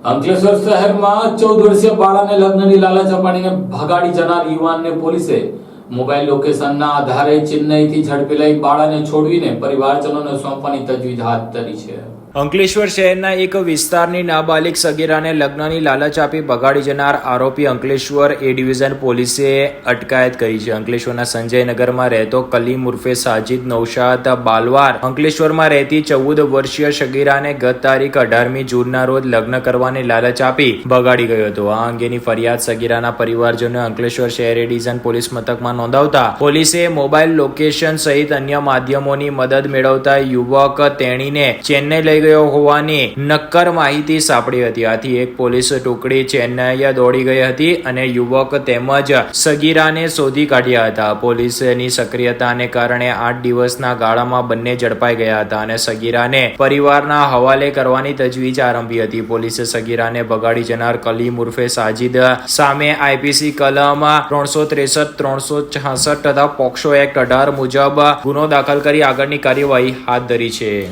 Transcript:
અંકલેશ્વર શહેરમાં ચૌદ વર્ષીય બાળાને લગ્નની લાલચ અપાડીને ભગાડી જનાર યુવાનને પોલીસે મોબાઈલ લોકેશનના આધારે ચેન્નઈથી ઝડપી લઈ બાળાને છોડવીને પરિવારજનોને સોંપવાની તજવીજ હાથ ધરી છે. અંકલેશ્વર શહેરના એક વિસ્તારની નાબાલિગ સગીરાને લગ્નની લાલચ આપી બગાડી જનાર આરોપી અંકલેશ્વર એ ડિવિઝન પોલીસે અટકાયત કરી છે. અંકલેશ્વરના સંજયનગરમાં રહેતો કલીમ ઉર્ફે સાજિદ નૌશાદ બાલવાર અંકલેશ્વરમાં રહેતી ચૌદ વર્ષીય સગીરાને ગત તારીખ અઢારમી જૂનના રોજ લગ્ન કરવાની લાલચ આપી ભગાડી ગયો હતો. આ અંગેની ફરિયાદ સગીરાના પરિવારજનોએ અંકલેશ્વર શહેર એ ડિવિઝન પોલીસ મથકમાં નોંધાવતા પોલીસે મોબાઈલ લોકેશન સહિત અન્ય માધ્યમોની મદદ મેળવતા યુવક તેણીને ચેન્નઈ લઈ ગયો હોવાની નક્કર માહિતી સાંપડી હતી. આથી એક પોલીસ ટુકડી ચેન્નાઈ દોડી ગઈ હતી અને યુવક તેમજ સગીરાને શોધી કાઢ્યા હતા. પોલીસની સક્રિયતાને કારણે આઠ દિવસના ગાળામાં બંને ઝડપાઈ ગયા હતા અને સગીરાને પરિવારના હવાલે કરવાની તજવીજ આરંભી હતી. પોલીસે સગીરાને ભગાડી જનાર કલીમ ઉર્ફે સાજિદ સામે આઈપીસી કલમ ત્રણસો ત્રેસઠ, ત્રણસો છાસઠ તથા પોક્સો એક્ટ અઢાર મુજબ ગુનો દાખલ કરી આગળની કાર્યવાહી હાથ ધરી છે.